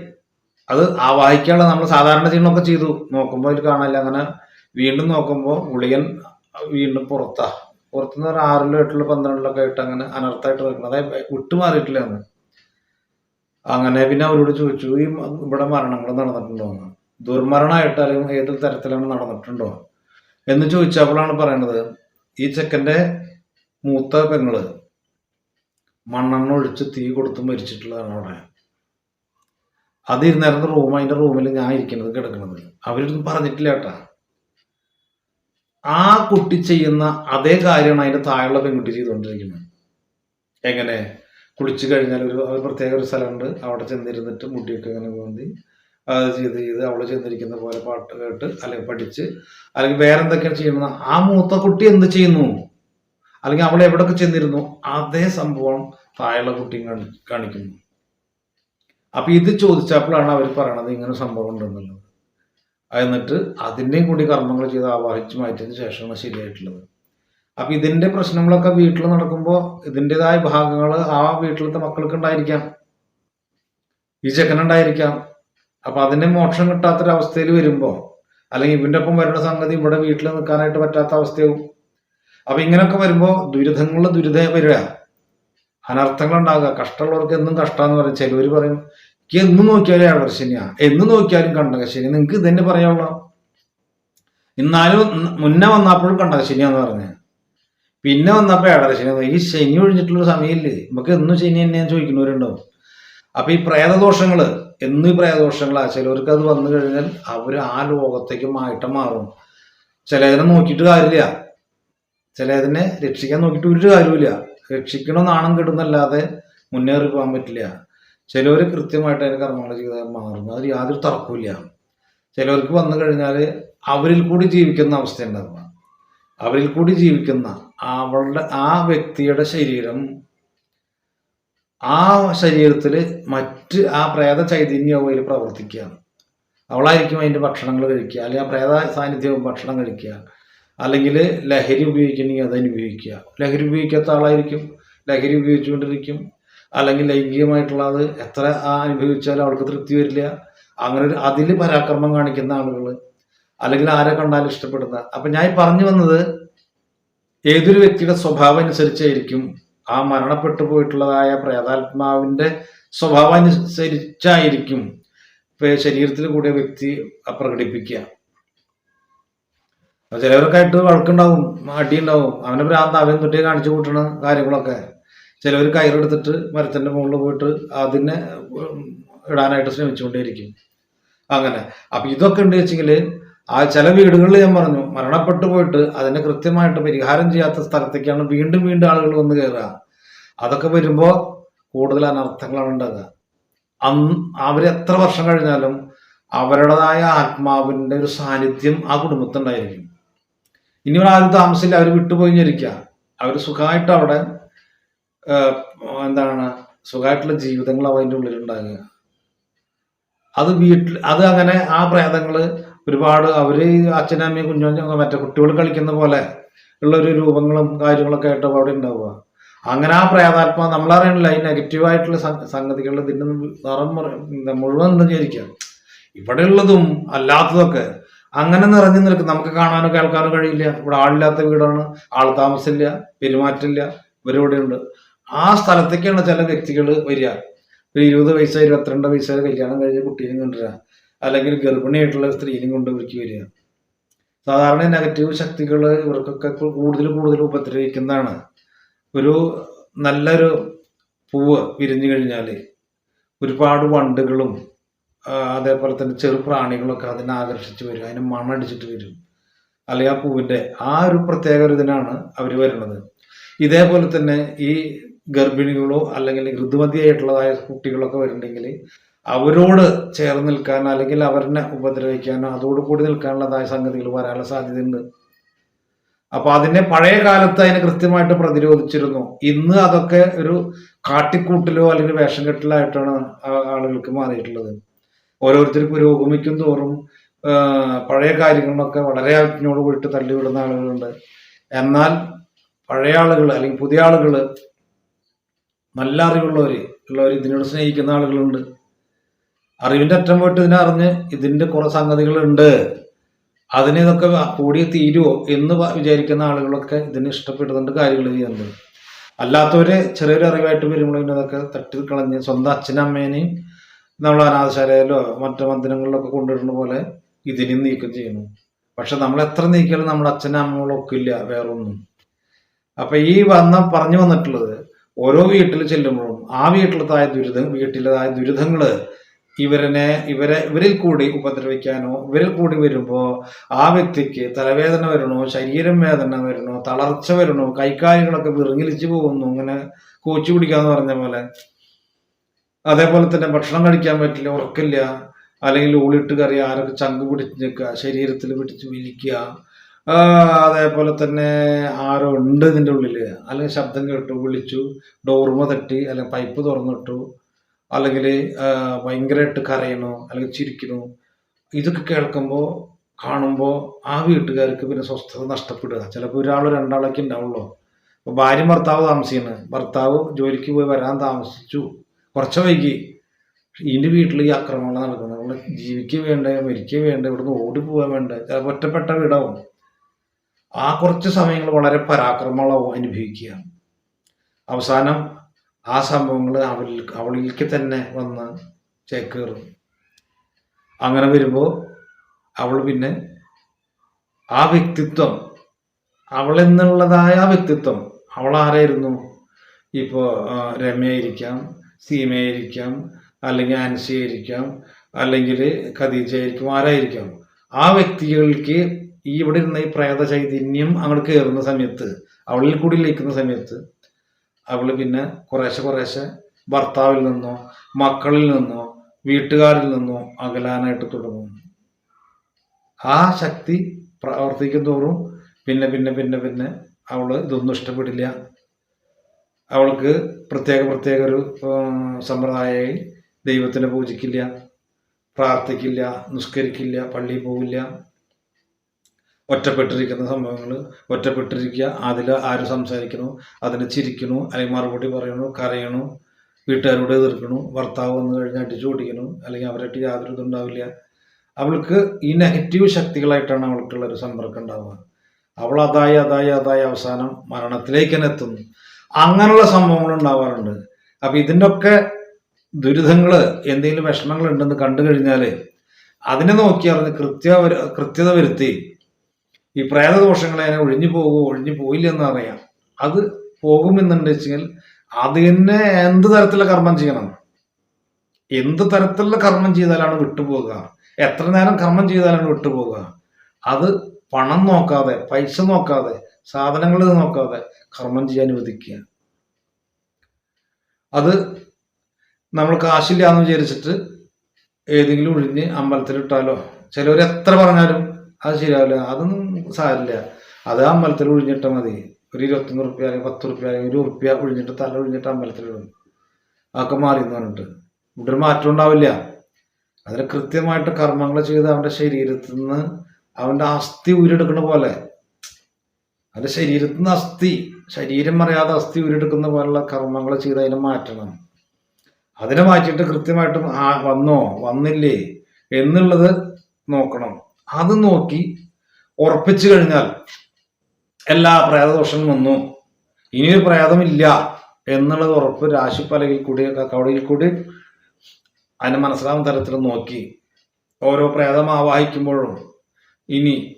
അത് ആവാഹിക്കാനുള്ള നമ്മൾ സാധാരണ ചെയ്യണമൊക്കെ ചെയ്തു. നോക്കുമ്പോൾ അതിൽ കാണാനില്ല. അങ്ങനെ വീണ്ടും നോക്കുമ്പോൾ ഗുളികൻ വീണ്ടും പുറത്താ. പുറത്തുനിന്ന് ഒരു ആറിലോ എട്ടിലോ പന്ത്രണ്ടിലൊക്കെ ആയിട്ട് അങ്ങനെ അനർത്ഥമായിട്ട് നിൽക്കുന്നത് അതായത് വിട്ടുമാറിയിട്ടില്ല എന്ന് അങ്ങനെ പിന്നെ അവരോട് ചോദിച്ചു ഈ ഇവിടെ മരണങ്ങൾ നടന്നിട്ടുണ്ടോ എന്ന്? ദുർമരണമായിട്ട് അല്ലെങ്കിൽ ഏത് തരത്തിലാണ് നടന്നിട്ടുണ്ടോ? എന്ന് ചോദിച്ചപ്പോഴാണ് പറയണത് ഈ ചെക്കന്റെ മൂത്ത പെങ്ങൾ മണ്ണെണ്ണ ഒഴിച്ച് തീ കൊടുത്ത് മരിച്ചിട്ടുള്ളതാണ് അവിടെ. അത് റൂമ റൂം അതിന്റെ റൂമിൽ ഞാൻ ഇരിക്കുന്നത് കിടക്കുന്നത്. അവരൊന്നും പറഞ്ഞിട്ടില്ല കേട്ടാ. ആ കുട്ടി ചെയ്യുന്ന അതേ കാര്യമാണ് അതിന്റെ താഴെയുള്ള പെൺകുട്ടി ചെയ്തുകൊണ്ടിരിക്കുന്നത്. എങ്ങനെ? കുളിച്ചു കഴിഞ്ഞാൽ ഒരു പ്രത്യേക ഒരു സ്ഥലമുണ്ട്. അവിടെ ചെന്നിരുന്നിട്ട് മുടിയൊക്കെ ഇങ്ങനെ പോന്തി അത് ചെയ്ത് ചെയ്ത് അവൾ ചെന്നിരിക്കുന്ന പോലെ പാട്ട് കേട്ട് അല്ലെങ്കിൽ പഠിച്ച് അല്ലെങ്കിൽ വേറെ എന്തൊക്കെയാണ് ചെയ്യുന്നത്? ആ മൂത്ത കുട്ടി എന്ത് ചെയ്യുന്നു? അല്ലെങ്കിൽ അവൾ എവിടെയൊക്കെ ചെന്നിരുന്നു? അതേ സംഭവം താഴെയുള്ള കുട്ടിയും കാണിക്കുന്നു. അപ്പൊ ഇത് ചോദിച്ചപ്പോഴാണ് അവർ പറയണത് ഇങ്ങനെ സംഭവം ഉണ്ടെന്നുള്ളത്. എന്നിട്ട് അതിന്റെയും കൂടി കർമ്മങ്ങൾ ചെയ്ത് ആവാഹിച്ച് മാറ്റിയതിന് ശേഷമാണ് ശരിയായിട്ടുള്ളത്. അപ്പം ഇതിന്റെ പ്രശ്നങ്ങളൊക്കെ വീട്ടിൽ നടക്കുമ്പോൾ ഇതിന്റെതായ ഭാഗങ്ങൾ ആ വീട്ടിലത്തെ മക്കൾക്ക് ഉണ്ടായിരിക്കാം. ഈ ചെക്കനുണ്ടായിരിക്കാം അപ്പം അതിന്റെ മോക്ഷം കിട്ടാത്തൊരവസ്ഥയിൽ വരുമ്പോൾ അല്ലെങ്കിൽ ഇവന്റെ ഒപ്പം വരുന്ന സംഗതി ഇവിടെ വീട്ടിൽ നിൽക്കാനായിട്ട് പറ്റാത്ത അവസ്ഥയാവും. അപ്പം ഇങ്ങനെയൊക്കെ വരുമ്പോൾ ദുരിതങ്ങളിൽ ദുരിതം വരിക. അനർത്ഥങ്ങൾ ഉണ്ടാകുക കഷ്ടമുള്ളവർക്ക് എന്നും കഷ്ടമെന്ന് പറയും. ചിലവർ പറയും എന്നും നോക്കിയാലും ഏഴരശനിയാ എന്ന് നോക്കിയാലും കണ്ടകശനി. നിങ്ങൾക്ക് ഇതന്നെ പറയാവുള്ള എന്നാലും മുന്നേ വന്നപ്പോഴും കണ്ടകശനിയാന്ന് പറഞ്ഞ. പിന്നെ വന്നപ്പോ ഏഴരശനി ഈ ശനി ഒഴിഞ്ഞിട്ടുള്ള സമയമില്ലേ? നമുക്ക് എന്നും ശനി തന്നെ ചോദിക്കുന്നവരുണ്ടാവും. അപ്പൊ ഈ പ്രേതദോഷങ്ങൾ എന്നും പ്രേതദോഷങ്ങളാ. ചിലവർക്ക് അത് വന്നു കഴിഞ്ഞാൽ അവർ ആ ലോകത്തേക്ക് മാറ്റം മാറും. ചിലതിനെ നോക്കിയിട്ട് കാര്യമില്ല. ചിലതിനെ രക്ഷിക്കാൻ നോക്കിയിട്ട് ഒരു കാര്യമില്ല രക്ഷിക്കണോ നാണം കെടുന്നല്ലാതെ മുന്നേറി പോകാൻ പറ്റില്ല. ചിലവർ കൃത്യമായിട്ട് അതിന് കർമ്മങ്ങൾ ചെയ്താൽ മാറുന്നു അതിൽ യാതൊരു തർക്കമില്ല ചിലവർക്ക് വന്നു കഴിഞ്ഞാൽ അവരിൽ കൂടി ജീവിക്കുന്ന അവസ്ഥ ഉണ്ടാകുക അവരിൽ കൂടി ജീവിക്കുന്ന അവളുടെ ആ വ്യക്തിയുടെ ശരീരം ആ ശരീരത്തിൽ മറ്റ് ആ പ്രേത ചൈതന്യവും അതിൽ പ്രവർത്തിക്കുക. അവളായിരിക്കും അതിന്റെ ഭക്ഷണങ്ങൾ കഴിക്കുക. അല്ലെങ്കിൽ ആ പ്രേത സാന്നിധ്യവും ഭക്ഷണം കഴിക്കുക. അല്ലെങ്കിൽ ലഹരി ഉപയോഗിക്കണമെങ്കിൽ അത് അനുഭവിക്കുക ലഹരി ഉപയോഗിക്കാത്ത ആളായിരിക്കും. ലഹരി ഉപയോഗിച്ചുകൊണ്ടിരിക്കും. അല്ലെങ്കിൽ ലൈംഗികമായിട്ടുള്ള അത് എത്ര ആ അനുഭവിച്ചാലും അവൾക്ക് തൃപ്തി വരില്ല. അങ്ങനെ ഒരു അതിൽ പരാക്രമം കാണിക്കുന്ന ആളുകൾ അല്ലെങ്കിൽ ആരെ കണ്ടാലും ഇഷ്ടപ്പെടുന്ന. അപ്പൊ ഞാൻ പറഞ്ഞു വന്നത് ഏതൊരു വ്യക്തിയുടെ സ്വഭാവം അനുസരിച്ചായിരിക്കും ആ മരണപ്പെട്ടു പോയിട്ടുള്ളതായ പ്രേതാത്മാവിന്റെ സ്വഭാവം അനുസരിച്ചായിരിക്കും ശരീരത്തിൽ കൂടിയ വ്യക്തി പ്രകടിപ്പിക്കുക. ചിലവർക്കായിട്ട് വഴക്കുണ്ടാവും അടിയുണ്ടാവും അവനെ ഭ്രാന്ത് അവൻ തൊട്ടേ കാണിച്ചു കൂട്ടണ കാര്യങ്ങളൊക്കെ. ചിലവർ കയറെടുത്തിട്ട് മരത്തിന്റെ മുകളിൽ പോയിട്ട് അതിനെ ഇടാനായിട്ട് ശ്രമിച്ചുകൊണ്ടേയിരിക്കും. അങ്ങനെ. അപ്പൊ ഇതൊക്കെ ഉണ്ട് വെച്ചെങ്കിൽ ആ ചില വീടുകളിൽ ഞാൻ പറഞ്ഞു മരണപ്പെട്ടു പോയിട്ട് അതിനെ കൃത്യമായിട്ട് പരിഹാരം ചെയ്യാത്ത സ്ഥലത്തേക്കാണ് വീണ്ടും വീണ്ടും ആളുകൾ വന്ന് കയറുക. അതൊക്കെ വരുമ്പോൾ കൂടുതൽ അനർത്ഥങ്ങളാണ് ഉണ്ടാകുക. അന്ന് അവർ എത്ര വർഷം കഴിഞ്ഞാലും അവരുടേതായ ആത്മാവിന്റെ ഒരു സാന്നിധ്യം ആ കുടുംബത്തുണ്ടായിരിക്കും ഇനി ഇവിടെ ആരും താമസിച്ചില്ല അവർ വിട്ടുപോയി ഞരിക്കുക അവർ സുഖമായിട്ട് അവിടെ എന്താണ് സുഖമായിട്ടുള്ള ജീവിതങ്ങൾ അതിന്റെ ഉള്ളിലുണ്ടാകുക. അത് വീട്ടിൽ അത് അങ്ങനെ ആ പ്രേതങ്ങൾ ഒരുപാട് അവർ അച്ഛനമ്മയും കുഞ്ഞു മറ്റേ കുട്ടികൾ കളിക്കുന്ന പോലെ ഉള്ള ഒരു രൂപങ്ങളും കാര്യങ്ങളൊക്കെ ആയിട്ട് അവിടെ ഉണ്ടാവുക. അങ്ങനെ ആ പ്രേതാത്മ നമ്മളറിയണില്ല ഈ നെഗറ്റീവായിട്ടുള്ള സംഗതികൾ ഇതിന്റെ നിറം മുഴുവൻ നിറഞ്ഞിരിക്കുക ഇവിടെ ഉള്ളതും അല്ലാത്തതൊക്കെ അങ്ങനെ നിറഞ്ഞു നിൽക്കും. നമുക്ക് കാണാനോ കേൾക്കാനോ കഴിയില്ല. ഇവിടെ ആളില്ലാത്ത വീടാണ് ആൾ താമസമില്ല പെരുമാറ്റമില്ല. ഇവരിവിടെ ഉണ്ട് ആ സ്ഥലത്തേക്കാണ് ചില വ്യക്തികൾ വരിക. ഒരു ഇരുപത് വയസ്സ് ഇരുപത്തിരണ്ട് വയസ്സ് കല്യാണം കഴിഞ്ഞ കുട്ടിയിലും കൊണ്ടുവരിക അല്ലെങ്കിൽ ഗർഭിണിയായിട്ടുള്ള സ്ത്രീയിലും കൊണ്ട് ഇവർക്ക് വരിക. സാധാരണ നെഗറ്റീവ് ശക്തികൾ ഇവർക്കൊക്കെ കൂടുതൽ കൂടുതൽ ഉപദ്രവിക്കുന്നതാണ്. ഒരു നല്ലൊരു പൂവ് വിരിഞ്ഞു കഴിഞ്ഞാൽ ഒരുപാട് വണ്ടുകളും അതേപോലെ തന്നെ ചെറു പ്രാണികളൊക്കെ അതിനെ ആകർഷിച്ച് വരും. അതിനെ മണടിച്ചിട്ട് വരും. അല്ലെങ്കിൽ ആ പൂവിന്റെ ആ ഒരു പ്രത്യേക ഒരു ഇതിനാണ് അവർ വരുന്നത്. ഇതേപോലെ തന്നെ ഈ ഗർഭിണികളോ അല്ലെങ്കിൽ ഋതുമതിയായിട്ടുള്ളതായ കുട്ടികളൊക്കെ വരുന്നുണ്ടെങ്കിൽ അവരോട് ചേർന്ന് നിൽക്കാൻ അല്ലെങ്കിൽ അവരെ ഉപദ്രവിക്കാനോ അതോട് കൂടി നിൽക്കാനുള്ളതായ സംഗതികൾ വരാനുള്ള സാധ്യതയുണ്ട്. അപ്പൊ അതിനെ പഴയ കാലത്ത് അതിനെ കൃത്യമായിട്ട് പ്രതിരോധിച്ചിരുന്നു. ഇന്ന് അതൊക്കെ ഒരു കാട്ടിക്കൂട്ടിലോ അല്ലെങ്കിൽ വേഷം കെട്ടിലായിട്ടാണ് ആളുകൾക്ക് മാറിയിട്ടുള്ളത്. ഓരോരുത്തർ പുരോഗമിക്കും തോറും പഴയ കാര്യങ്ങളൊക്കെ വളരെ അജ്ഞോട് കൂടിയിട്ട് തള്ളിവിടുന്ന ആളുകളുണ്ട്. എന്നാൽ പഴയ ആളുകൾ അല്ലെങ്കിൽ പുതിയ ആളുകൾ നല്ല അറിവുള്ളവർ ഉള്ളവർ ഇതിനോട് സ്നേഹിക്കുന്ന ആളുകളുണ്ട്. അറിവിന്റെ അറ്റം പോയിട്ട് ഇതിനെ അറിഞ്ഞ് ഇതിന്റെ കുറെ സംഗതികളുണ്ട്. അതിന് ഇതൊക്കെ കൂടി തീരുമോ എന്ന് വിചാരിക്കുന്ന ആളുകളൊക്കെ ഇതിന് ഇഷ്ടപ്പെടുന്നുണ്ട് കാര്യങ്ങൾ ചെയ്യുന്നുണ്ട്. അല്ലാത്തവര് ചെറിയൊരു അറിവായിട്ട് വരുമ്പോൾ ഇതൊക്കെ തട്ടി കളഞ്ഞ് സ്വന്തം അച്ഛനമ്മേനെയും നമ്മൾ അനാഥശാലയിലോ മറ്റു മന്ദിരങ്ങളിലൊക്കെ കൊണ്ടുവരുന്ന പോലെ ഇതിനും നീക്കം ചെയ്യുന്നു. പക്ഷെ നമ്മൾ എത്ര നീക്കിയാലും നമ്മുടെ അച്ഛനും അമ്മകളൊക്കെ ഇല്ല വേറൊന്നും. അപ്പൊ ഈ വന്ന പറഞ്ഞു വന്നിട്ടുള്ളത് ഓരോ വീട്ടിൽ ചെല്ലുമ്പോഴും ആ വീട്ടിലതായ ദുരിതം വീട്ടിലതായ ദുരിതങ്ങൾ ഇവരനെ ഇവരെ ഇവരിൽ കൂടി ഉപദ്രവിക്കാനോ ഇവരിൽ കൂടി വരുമ്പോ ആ വ്യക്തിക്ക് തലവേദന വരണോ ശരീരം വേദന വരണോ തളർച്ച വരണോ കൈക്കാലുകളൊക്കെ വിറങ്ങിലിച്ചു പോകുന്നു ഇങ്ങനെ കോച്ചു പിടിക്കാന്ന് പറഞ്ഞ പോലെ. അതേപോലെ തന്നെ ഭക്ഷണം കഴിക്കാൻ പറ്റില്ല ഉറക്കില്ല അല്ലെങ്കിൽ ഊളിട്ട് കറി ആരൊക്കെ ചങ്ക് പിടിച്ച് നിൽക്കുക ശരീരത്തിൽ പിടിച്ച് വലിക്കുക അതേപോലെ തന്നെ ആരോ ഉണ്ട് ഇതിന്റെ ഉള്ളിൽ അല്ലെങ്കിൽ ശബ്ദം കേട്ടു വിളിച്ചു ഡോർമ തട്ടി അല്ലെങ്കിൽ പൈപ്പ് തുറന്നിട്ടു അല്ലെങ്കിൽ ഭയങ്കരമായിട്ട് കരയണോ അല്ലെങ്കിൽ ചിരിക്കണോ ഇതൊക്കെ കേൾക്കുമ്പോൾ കാണുമ്പോൾ ആ വീട്ടുകാർക്ക് പിന്നെ സ്വസ്ഥത നഷ്ടപ്പെടുക. ചിലപ്പോൾ ഒരാളോ രണ്ടാളൊക്കെ ഉണ്ടാവുള്ളൂ. അപ്പോൾ ഭാര്യ ഭർത്താവ് താമസിക്കുന്നത് ഭർത്താവ് ജോലിക്ക് പോയി വരാൻ താമസിച്ചു. കുറച്ച് വൈകി. ഇതിന്റെ വീട്ടിൽ ഈ ആക്രമണങ്ങൾ നടക്കുന്നത് നമ്മൾ ജീവിക്കുക വേണ്ടേ മരിക്കുക വേണ്ടേ ഇവിടുന്ന് ഓടി പോകാൻ വേണ്ട. ചിലപ്പോൾ ഒറ്റപ്പെട്ട വീടാവും. ആ കുറച്ച് സമയങ്ങൾ വളരെ പരാക്രമങ്ങളാവും അനുഭവിക്കുക അവസാനം ആ സംഭവങ്ങൾ അവളിൽ അവളിലേക്ക് തന്നെ വന്ന് ചേക്കേറും അങ്ങനെ വരുമ്പോൾ അവൾ പിന്നെ ആ വ്യക്തിത്വം അവളെന്നുള്ളതായ ആ വ്യക്തിത്വം അവൾ ആരായിരുന്നു ഇപ്പോൾ രമയായിരിക്കാം സീമയായിരിക്കാം അല്ലെങ്കിൽ ആൻസിയായിരിക്കാം അല്ലെങ്കിൽ ഖദീജയായിരിക്കും ആരായിരിക്കാം? ആ വ്യക്തികൾക്ക് ഈ ഇവിടെ ഇരുന്ന ഈ പ്രേത ചൈതന്യം അങ്ങോട്ട് കയറുന്ന സമയത്ത് അവളിൽ കൂടി ലയിക്കുന്ന സമയത്ത് അവൾ പിന്നെ കുറേശ്ശെ കുറേശ്ശെ ഭർത്താവിൽ നിന്നോ മക്കളിൽ നിന്നോ വീട്ടുകാരിൽ നിന്നോ അകലാനായിട്ട് തുടങ്ങും ആ ശക്തി പ്രവർത്തിക്കും തോറും പിന്നെ പിന്നെ പിന്നെ പിന്നെ അവൾ ഇതൊന്നും ഇഷ്ടപ്പെടില്ല. അവൾക്ക് പ്രത്യേക പ്രത്യേക ഒരു സമ്പ്രദായമായി ദൈവത്തിനെ പൂജിക്കില്ല പ്രാർത്ഥിക്കില്ല നിസ്കരിക്കില്ല പള്ളിയിൽ പോവില്ല. ഒറ്റപ്പെട്ടിരിക്കുന്ന സംഭവങ്ങൾ ഒറ്റപ്പെട്ടിരിക്കുക അതിൽ ആര് സംസാരിക്കണു അതിന് ചിരിക്കണു അല്ലെങ്കിൽ മറുപടി പറയണു കരയണു വീട്ടുകാരോട് എതിർക്കണു ഭർത്താവ് വന്നു കഴിഞ്ഞാൽ അടിച്ചു ഓടിക്കണു അല്ലെങ്കിൽ അവരായിട്ട് യാതൊരു ഇതുണ്ടാവില്ല അവൾക്ക് ഈ നെഗറ്റീവ് ശക്തികളായിട്ടാണ് അവൾക്കുള്ള ഒരു സമ്പർക്കം ഉണ്ടാവുക. അവൾ അതായി അതായി അതായി അവസാനം മരണത്തിലേക്ക് തന്നെ എത്തുന്നു. അങ്ങനെയുള്ള സംഭവങ്ങൾ ഉണ്ടാവാറുണ്ട്. അപ്പൊ ഇതിന്റെയൊക്കെ ദുരിതങ്ങൾ എന്തെങ്കിലും വിഷമങ്ങൾ ഉണ്ടെന്ന് കണ്ടു കഴിഞ്ഞാൽ അതിനെ നോക്കി അറിഞ്ഞ് കൃത്യ കൃത്യത വരുത്തി ഈ പ്രേതദോഷങ്ങളെ അതിനെ ഒഴിഞ്ഞു പോകുമോ ഒഴിഞ്ഞു പോയില്ല എന്ന് അറിയാം. അത് പോകുമെന്നുണ്ട് വെച്ചെങ്കിൽ അത് തന്നെ എന്ത് തരത്തിലുള്ള കർമ്മം ചെയ്യണം? എന്ത് തരത്തിലുള്ള കർമ്മം ചെയ്താലാണ് വിട്ടുപോകുക? എത്ര നേരം കർമ്മം ചെയ്താലാണ് വിട്ടുപോകുക? അത് പണം നോക്കാതെ പൈസ നോക്കാതെ സാധനങ്ങൾ നോക്കാതെ കർമ്മം ചെയ്യാൻ അനുവദിക്കുക അത് നമ്മൾ കാശില്ല എന്ന് വിചാരിച്ചിട്ട് ഏതെങ്കിലും ഒഴിഞ്ഞ് അമ്പലത്തിലിട്ടാലോ? ചിലവർ എത്ര പറഞ്ഞാലും അത് ശരിയാവില്ല. അതൊന്നും സാരില്ല അത് അമ്പലത്തിൽ ഒഴിഞ്ഞിട്ടാൽ മതി. ഒരു ഇരുപത്തൊന്ന് റുപ്യ അല്ലെങ്കിൽ പത്ത് റുപ്യ അല്ലെങ്കിൽ ഒരു റുപ്യ ഒഴിഞ്ഞിട്ട് തല ഒഴിഞ്ഞിട്ട് അമ്പലത്തിലിടും. അതൊക്കെ മാറി എന്ന് പറഞ്ഞിട്ട്. ഇവിടെ ഒരു മാറ്റം ഉണ്ടാവില്ല. അതിന് കൃത്യമായിട്ട് കർമ്മങ്ങൾ ചെയ്ത് അവന്റെ ശരീരത്തിൽ നിന്ന് അവന്റെ അസ്ഥി ഊരെടുക്കുന്ന പോലെ. അവന്റെ ശരീരത്തിൽ നിന്ന് അസ്ഥി ശരീരം അറിയാതെ അസ്ഥി ഊരെടുക്കുന്ന പോലുള്ള കർമ്മങ്ങൾ ചെയ്ത് അതിനെ മാറ്റണം. അതിനെ മാറ്റിയിട്ട് കൃത്യമായിട്ട് ആ വന്നോ? വന്നില്ലേ? എന്നുള്ളത് നോക്കണം. അത് നോക്കി ഉറപ്പിച്ചു കഴിഞ്ഞാൽ എല്ലാ പ്രേതദോഷം വന്നു. ഇനിയൊരു പ്രേതമില്ല എന്നുള്ളത് ഉറപ്പ് രാശിപ്പലകിൽ കൂടി കവടയിൽ കൂടി അതിനെ മനസ്സിലാവുന്ന തരത്തിൽ നോക്കി. ഓരോ പ്രേതം ആവാഹിക്കുമ്പോഴും ഇനി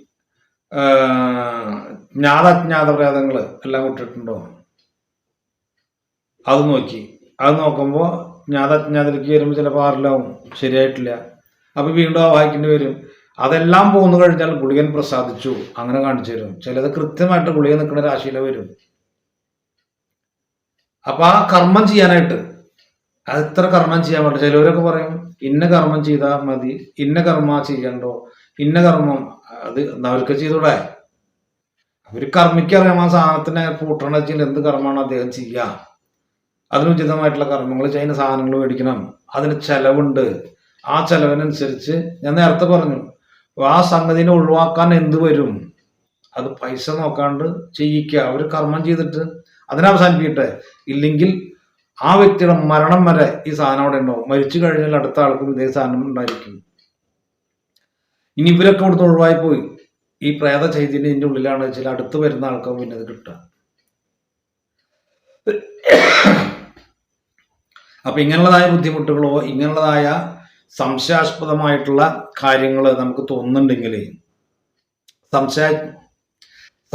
ജ്ഞാതജ്ഞാത പ്രേതങ്ങൾ എല്ലാം വിട്ടിട്ടുണ്ടോ അത് നോക്കി. അത് നോക്കുമ്പോൾ ജ്ഞാത അജ്ഞാതത്തിലേക്ക് വരുമ്പോൾ ചിലപ്പോൾ ആറിലാവും ശരിയായിട്ടില്ല. അപ്പോൾ വീണ്ടും ആവാഹിക്കേണ്ടി വരും. അതെല്ലാം പോന്നു കഴിഞ്ഞാൽ ഗുളികൻ പ്രസാദിച്ചു. അങ്ങനെ കാണിച്ചു തരും. ചിലത് കൃത്യമായിട്ട് ഗുളിക നിൽക്കുന്ന രാശിയിലെ വരും. അപ്പൊ ആ കർമ്മം ചെയ്യാനായിട്ട് അത് ഇത്ര കർമ്മം ചെയ്യാൻ വേണ്ടി ചിലവരൊക്കെ പറയും ഇന്ന കർമ്മം ചെയ്താൽ മതി. ഇന്ന കർമ്മ ചെയ്യണ്ടോ? ഇന്ന കർമ്മം അത് അവർക്ക് ചെയ്തൂടെ അവർ കർമ്മിക്കറിയാം ആ സാധനത്തിന് പൂട്ടണ എന്ത് കർമ്മമാണ് അദ്ദേഹം ചെയ്യുക അതിനുചിതമായിട്ടുള്ള കർമ്മങ്ങൾ ചെയ്യുന്ന സാധനങ്ങൾ മേടിക്കണം. അതിന് ചെലവുണ്ട്. ആ ചെലവിനനുസരിച്ച് ഞാൻ നേരത്തെ പറഞ്ഞു ആ സംഗതിനെ ഒഴിവാക്കാൻ എന്ത് വരും? അത് പൈസ നോക്കാണ്ട് ചെയ്യിക്കുക. അവർ കർമ്മം ചെയ്തിട്ട് അതിനവസാനിപ്പിക്കട്ടെ ഇല്ലെങ്കിൽ ആ വ്യക്തിയുടെ മരണം വരെ ഈ സാധനം അവിടെ ഉണ്ടാവും. മരിച്ചു കഴിഞ്ഞാൽ അടുത്ത ആൾക്കും ഇതേ സാധനം ഉണ്ടായിരിക്കും. ഇനി ഇവരൊക്കെ ഇവിടുന്ന് ഒഴിവായി പോയി ഈ പ്രേത ചൈതന്യം ഇതിന്റെ ഉള്ളിലാണ്. വെച്ചാൽ അടുത്ത് വരുന്ന ആൾക്കാർ പിന്നെ അത് കിട്ടുക. അപ്പൊ ഇങ്ങനെയുള്ളതായ ബുദ്ധിമുട്ടുകളോ ഇങ്ങനെയുള്ളതായ സംശയാസ്പദമായിട്ടുള്ള കാര്യങ്ങൾ നമുക്ക് തോന്നുന്നുണ്ടെങ്കിൽ സംശയ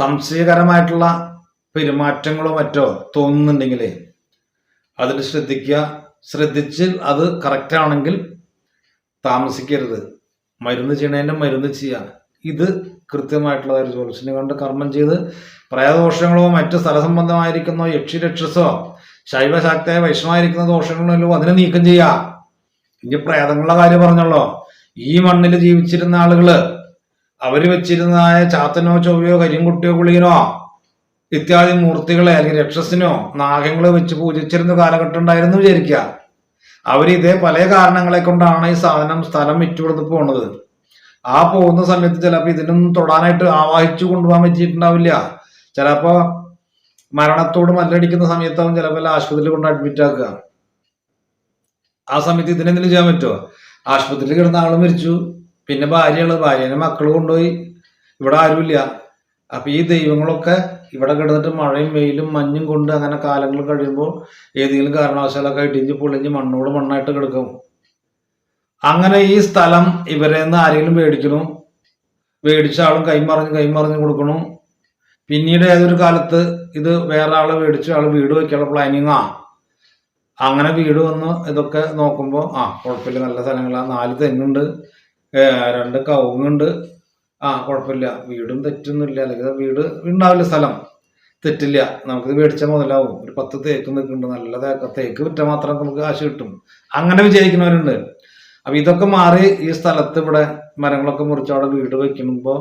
സംശയകരമായിട്ടുള്ള പെരുമാറ്റങ്ങളോ മറ്റോ തോന്നുന്നുണ്ടെങ്കിൽ അതിൽ ശ്രദ്ധിക്കുക. ശ്രദ്ധിച്ച് അത് കറക്റ്റ് ആണെങ്കിൽ താമസിക്കരുത്. മരുന്ന് ചെയ്യണേന്റെ മരുന്ന് ചെയ്യുക. ഇത് കൃത്യമായിട്ടുള്ള ഒരു ജ്യോത്സ്യനെ കൊണ്ട് കർമ്മം ചെയ്ത് പ്രയാദോഷങ്ങളോ മറ്റ് സ്ഥലസംബന്ധമായിരിക്കുന്നോ യക്ഷിരക്ഷസോ ശൈവശാക്തയായ വൈഷ്ണവായിരിക്കുന്ന ദോഷങ്ങളോ അതിനെ നീക്കം ചെയ്യുക. ഇനി പ്രേതങ്ങളുടെ കാര്യം പറഞ്ഞല്ലോ ഈ മണ്ണിൽ ജീവിച്ചിരുന്ന ആളുകൾ അവർ വെച്ചിരുന്നതായ ചാത്തനോ ചൊവ്വയോ കരിങ്കുട്ടിയോ കുളിയനോ ഇത്യാദി മൂർത്തികളെ അല്ലെങ്കിൽ രക്ഷസിനോ നാഗങ്ങളെ വെച്ച് പൂജിച്ചിരുന്ന കാലഘട്ടം ഉണ്ടായിരുന്നു വിചാരിക്കുക. അവർ പല കാരണങ്ങളെ കൊണ്ടാണ് ഈ സാധനം സ്ഥലം വിറ്റുകൊടുത്ത് പോണത്. ആ പോകുന്ന സമയത്ത് ചിലപ്പോൾ ഇതിനൊന്നും തൊടാനായിട്ട് ആവാഹിച്ചു കൊണ്ടുപോകാൻ പറ്റിയിട്ടുണ്ടാവില്ല. ചിലപ്പോൾ മരണത്തോട് മല്ലടിക്കുന്ന സമയത്താവും ചിലപ്പോൾ ആശുപത്രിയിൽ കൊണ്ട് അഡ്മിറ്റ് ആക്കുക. ആ സമയത്ത് ഇതിനെന്തെങ്കിലും ചെയ്യാൻ പറ്റുമോ ആശുപത്രിയിൽ കിടന്ന ആൾ മരിച്ചു. പിന്നെ ഭാര്യയുള്ളത് ഭാര്യനെ മക്കൾ കൊണ്ടുപോയി. ഇവിടെ ആരുമില്ല. അപ്പൊ ഈ ദൈവങ്ങളൊക്കെ ഇവിടെ കിടന്നിട്ട് മഴയും വെയിലും മഞ്ഞും കൊണ്ട് അങ്ങനെ കാലങ്ങൾ കഴിയുമ്പോൾ ഏതെങ്കിലും കാരണവശാലൊക്കെ ഇടിഞ്ഞ് പൊളിഞ്ഞ് മണ്ണോട് മണ്ണായിട്ട് കിടക്കും. അങ്ങനെ ഈ സ്ഥലം ഇവരെ നിന്ന് ആരെങ്കിലും മേടിക്കണം? മേടിച്ച ആളും കൈമറിഞ്ഞ് കൈമറിഞ്ഞ് കൊടുക്കണം? പിന്നീട് ഏതൊരു കാലത്ത് ഇത് വേറെ ആളെ മേടിച്ച ആൾ വീട് വെക്കാനുള്ള പ്ലാനിങ്ങാ അങ്ങനെ വീട് വന്ന് ഇതൊക്കെ നോക്കുമ്പോൾ ആ കുഴപ്പമില്ല നല്ല സ്ഥലങ്ങളാണ് നാല് തെങ്ങുണ്ട് രണ്ട് കവുങ്ങുണ്ട്. ആ കുഴപ്പമില്ല. വീടും തെറ്റൊന്നുമില്ല. അല്ലെങ്കിൽ വീട് ഉണ്ടാവില്ല സ്ഥലം. തെറ്റില്ല. നമുക്കിത് മേടിച്ചാൽ മുതലാവും. ഒരു പത്ത് തേക്ക് നിൽക്കുന്നുണ്ട്. നല്ല തേക്ക് തേക്ക് വിറ്റാൽ മാത്രം നമുക്ക് കാശ് കിട്ടും. അങ്ങനെ വിചാരിക്കുന്നവരുണ്ട്. അപ്പൊ ഇതൊക്കെ മാറി ഈ സ്ഥലത്ത് ഇവിടെ മരങ്ങളൊക്കെ മുറിച്ച് അവിടെ വീട് വെക്കുമ്പോൾ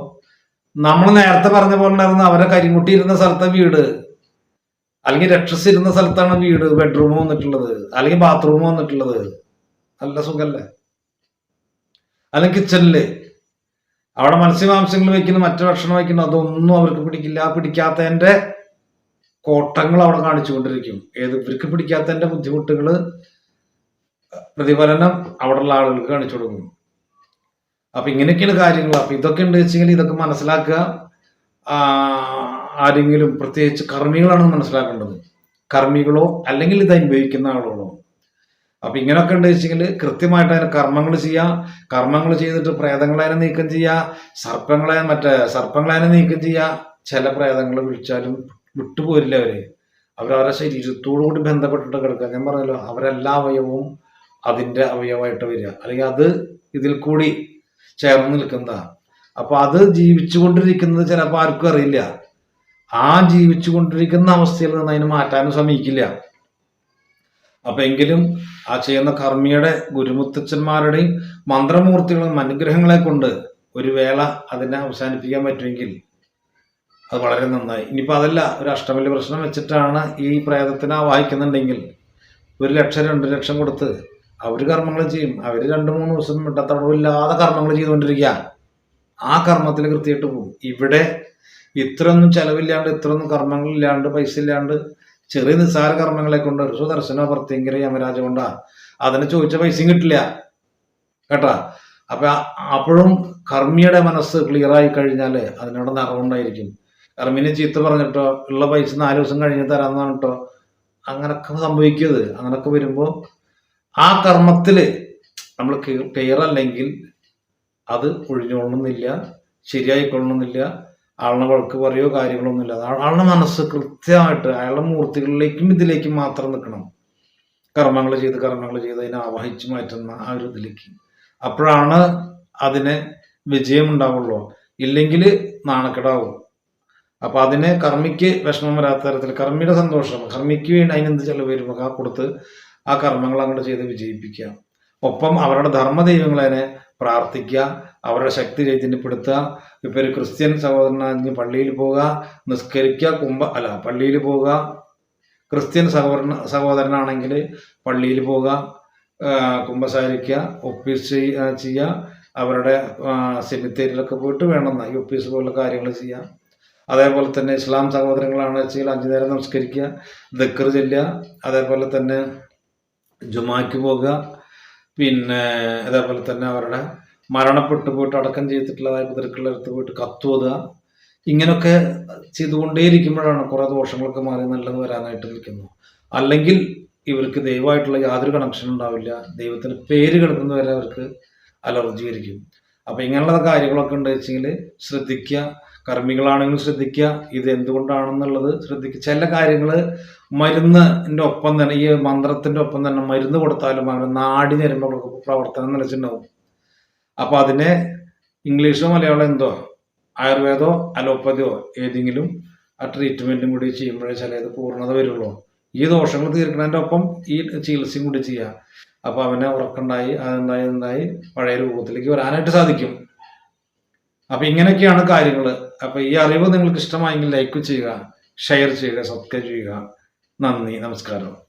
നമ്മൾ നേരത്തെ പറഞ്ഞ പോലെ ഉണ്ടായിരുന്ന അവരെ കരിമുട്ടി ഇരുന്ന സ്ഥലത്തെ വീട് അല്ലെങ്കിൽ രക്ഷസ് ഇരുന്ന സ്ഥലത്താണ് വീട് ബെഡ്റൂം വന്നിട്ടുള്ളത് അല്ലെങ്കിൽ ബാത്റൂം വന്നിട്ടുള്ളത്. നല്ല സുഖല്ലേ? അല്ലെങ്കിൽ കിച്ചണിൽ അവിടെ മത്സ്യമാംസങ്ങൾ വെക്കുന്ന മറ്റു ഭക്ഷണം വെക്കുന്ന അതൊന്നും അവർക്ക് പിടിക്കില്ല. പിടിക്കാത്തതിന്റെ കോട്ടങ്ങൾ അവിടെ കാണിച്ചുകൊണ്ടിരിക്കും. ഏത് ഇവർക്ക് പിടിക്കാത്തതിന്റെ ബുദ്ധിമുട്ടുകൾ പ്രതിഫലനം അവിടെയുള്ള ആളുകൾക്ക് കാണിച്ചു കൊടുക്കും. അപ്പൊ ഇങ്ങനെയൊക്കെയാണ് കാര്യങ്ങൾ. അപ്പൊ ഇതൊക്കെ ഉണ്ട് വെച്ചെങ്കിൽ ഇതൊക്കെ മനസ്സിലാക്കുക. ആ, ആരെങ്കിലും പ്രത്യേകിച്ച് കർമ്മികളാണെന്ന് മനസ്സിലാക്കേണ്ടത്. കർമ്മികളോ അല്ലെങ്കിൽ ഇത് അനുഭവിക്കുന്ന ആളുകളോ. അപ്പൊ ഇങ്ങനെയൊക്കെ ഉണ്ട് വെച്ചെങ്കിൽ കൃത്യമായിട്ട് അതിന് കർമ്മങ്ങൾ ചെയ്യാം. കർമ്മങ്ങൾ ചെയ്തിട്ട് പ്രേതങ്ങളെ നീക്കം ചെയ്യുക സർപ്പങ്ങളെ മറ്റേ സർപ്പങ്ങളെ നീക്കം ചെയ്യുക ചില പ്രേതങ്ങൾ വിളിച്ചാലും വിട്ടുപോരില്ല അവർ. അവരവരെ ശരീരത്തോടു കൂടി ബന്ധപ്പെട്ടിട്ട് കിടക്കുക. ഞാൻ പറഞ്ഞല്ലോ അവരെല്ലാ അവയവവും അതിന്റെ അവയവമായിട്ട് വരിക. അല്ലെങ്കിൽ അത് ഇതിൽ കൂടി ചേർന്ന് നിൽക്കുന്നതാണ് അപ്പൊ അത് ജീവിച്ചുകൊണ്ടിരിക്കുന്നത് ചിലപ്പോൾ ആർക്കും അറിയില്ല. ആ ജീവിച്ചു കൊണ്ടിരിക്കുന്ന അവസ്ഥയിൽ നിന്ന് അതിനെ മാറ്റാനും ശ്രമിക്കില്ല. അപ്പൊ എങ്കിലും ആ ചെയ്യുന്ന കർമ്മിയുടെ ഗുരുമുത്തച്ഛന്മാരുടെയും മന്ത്രമൂർത്തികളും അനുഗ്രഹങ്ങളെ കൊണ്ട് ഒരു വേള അതിനെ അവസാനിപ്പിക്കാൻ പറ്റുമെങ്കിൽ അത് വളരെ നന്നായി. ഇനിയിപ്പോൾ അതല്ല ഒരു അഷ്ടമല്ലി പ്രശ്നം വെച്ചിട്ടാണ് ഈ പ്രേതത്തിനെ വായിക്കുന്നുണ്ടെങ്കിൽ ഒരു ലക്ഷം രണ്ട് ലക്ഷം കൊടുത്ത് അവർ കർമ്മങ്ങൾ ചെയ്യും. അവർ രണ്ട് മൂന്ന് ദിവസം മിട്ടത്തടവില്ലാതെ കർമ്മങ്ങൾ ചെയ്തുകൊണ്ടിരിക്കുക. ആ കർമ്മത്തിൽ കൃത്യമായിട്ട് പോകും. ഇവിടെ ഇത്രയൊന്നും ചെലവില്ലാണ്ട് ഇത്രയൊന്നും കർമ്മങ്ങളില്ലാണ്ട് പൈസ ഇല്ലാണ്ട് ചെറിയ നിസ്സാര കർമ്മങ്ങളെ കൊണ്ട് ഒരു സുദർശന പ്രത്യങ്കര യമരാജ കൊണ്ടാ അതിന് ചോദിച്ച പൈസയും കിട്ടില്ല. കേട്ടാ? അപ്പൊ അപ്പോഴും കർമ്മിയുടെ മനസ്സ് ക്ലിയർ ആയി കഴിഞ്ഞാൽ അതിനോട് നിറവുണ്ടായിരിക്കും. കർമ്മിനെ ചീത്ത പറഞ്ഞിട്ടോ ഉള്ള പൈസ നാല് ദിവസം കഴിഞ്ഞ് തരാന്നാണ് കേട്ടോ അങ്ങനൊക്കെ സംഭവിക്കരുത്. അങ്ങനൊക്കെ വരുമ്പോൾ ആ കർമ്മത്തിൽ നമ്മൾ ക്ലിയർ അല്ലെങ്കിൽ അത് ഒഴിഞ്ഞോളണമെന്നില്ല ശരിയായിക്കൊള്ളണമെന്നില്ല ആളുടെ വഴക്ക് പറയോ കാര്യങ്ങളൊന്നുമില്ല. ആളുടെ മനസ്സ് കൃത്യമായിട്ട് അയാളുടെ മൂർത്തികളിലേക്കും ഇതിലേക്കും മാത്രം നിൽക്കണം. കർമ്മങ്ങൾ ചെയ്ത് കർമ്മങ്ങൾ ചെയ്ത് അതിനെ ആവാഹിച്ച് മാറ്റുന്ന ആ ഒരു ഇതിലേക്ക്. അപ്പോഴാണ് അതിന് വിജയം ഉണ്ടാവുള്ളൂ ഇല്ലെങ്കിൽ നാണക്കെടാവും. അപ്പൊ അതിന് കർമ്മിക്ക് വിഷമം വരാത്ത തരത്തിൽ കർമ്മിയുടെ സന്തോഷം കർമ്മിക്ക് വേണ്ടി അതിനെന്ത് ചെലവ് വരുമ്പോൾ ആ കൊടുത്ത് ആ കർമ്മങ്ങൾ അങ്ങോട്ട് ചെയ്ത് വിജയിപ്പിക്കുക. ഒപ്പം അവരുടെ ധർമ്മ ദൈവങ്ങളെ പ്രാർത്ഥിക്കുക അവരുടെ ശക്തി ചൈതന്യപ്പെടുത്തുക. ഇപ്പൊ ഒരു ക്രിസ്ത്യൻ സഹോദരനാണെങ്കിൽ പള്ളിയിൽ പോവുക നിസ്കരിക്കുക കുംഭ അല്ല പള്ളിയിൽ പോവുക. ക്രിസ്ത്യൻ സഹോദരൻ സഹോദരനാണെങ്കിൽ പള്ളിയിൽ പോവുക കുംഭസാരിക്കുക ഒപ്പീസ് ചെയ്യ- ചെയ്യുക. അവരുടെ സെമിത്തേരിയിലൊക്കെ പോയിട്ട് വേണമെന്ന ഈ ഒപ്പീസ് പോലുള്ള കാര്യങ്ങൾ ചെയ്യുക അതേപോലെ തന്നെ ഇസ്ലാം സഹോദരങ്ങളാണ് വെച്ചാൽ അഞ്ചു നേരം നമസ്കരിക്കുക ദക്കർ ചെല്ലുക അതേപോലെ തന്നെ ജുമാക്ക് പോകുക പിന്നെ അതേപോലെ തന്നെ അവരുടെ മരണപ്പെട്ടു പോയിട്ട് അടക്കം ചെയ്തിട്ടുള്ളതായ പിതൃക്കളുടെ അടുത്ത് പോയിട്ട് കത്തുവതുക ഇങ്ങനൊക്കെ ചെയ്തുകൊണ്ടേയിരിക്കുമ്പോഴാണ് കുറേ ദോഷങ്ങളൊക്കെ മാറി നല്ലത് വരാനായിട്ട് നിൽക്കുന്നു അല്ലെങ്കിൽ ഇവർക്ക് ദൈവമായിട്ടുള്ള യാതൊരു കണക്ഷൻ ഉണ്ടാവില്ല. ദൈവത്തിന് പേര് കിടക്കുന്ന വരെ അവർക്ക് അലർജി ആയിരിക്കും അപ്പൊ ഇങ്ങനെയുള്ള കാര്യങ്ങളൊക്കെ ഉണ്ട് വെച്ചെങ്കിൽ ശ്രദ്ധിക്കുക. കർമ്മികളാണെങ്കിലും ശ്രദ്ധിക്കുക. ഇത് എന്തുകൊണ്ടാണെന്നുള്ളത് ശ്രദ്ധിക്കുക. ചില കാര്യങ്ങൾ മരുന്നിന്റെ ഒപ്പം തന്നെ ഈ മന്ത്രത്തിന്റെ ഒപ്പം തന്നെ മരുന്ന് കൊടുത്താലും അവരുടെ നാടി ഞരമ്പുകൾക്ക് പ്രവർത്തനം നിലച്ചിട്ടുണ്ടാവും. അപ്പൊ അതിനെ ഇംഗ്ലീഷോ മലയാളം എന്തോ ആയുർവേദോ അലോപ്പതിയോ ഏതെങ്കിലും ആ ട്രീറ്റ്മെന്റും കൂടി ചെയ്യുമ്പോഴേ ചിലത് പൂർണത വരുള്ളൂ. ഈ ദോഷങ്ങൾ തീർക്കുന്നതിന്റെ ഒപ്പം ഈ ചികിത്സയും കൂടി ചെയ്യുക അപ്പൊ അവനെ ഉറക്കുണ്ടായി അതുണ്ടായി ഉണ്ടായി പഴയ രൂപത്തിലേക്ക് വരാനായിട്ട് സാധിക്കും. അപ്പൊ ഇങ്ങനെയൊക്കെയാണ് കാര്യങ്ങൾ അപ്പൊ ഈ അറിവ് നിങ്ങൾക്ക് ഇഷ്ടമായെങ്കിൽ ലൈക്ക് ചെയ്യുക ഷെയർ ചെയ്യുക സബ്സ്ക്രൈബ് ചെയ്യുക. നന്ദി നമസ്കാരം.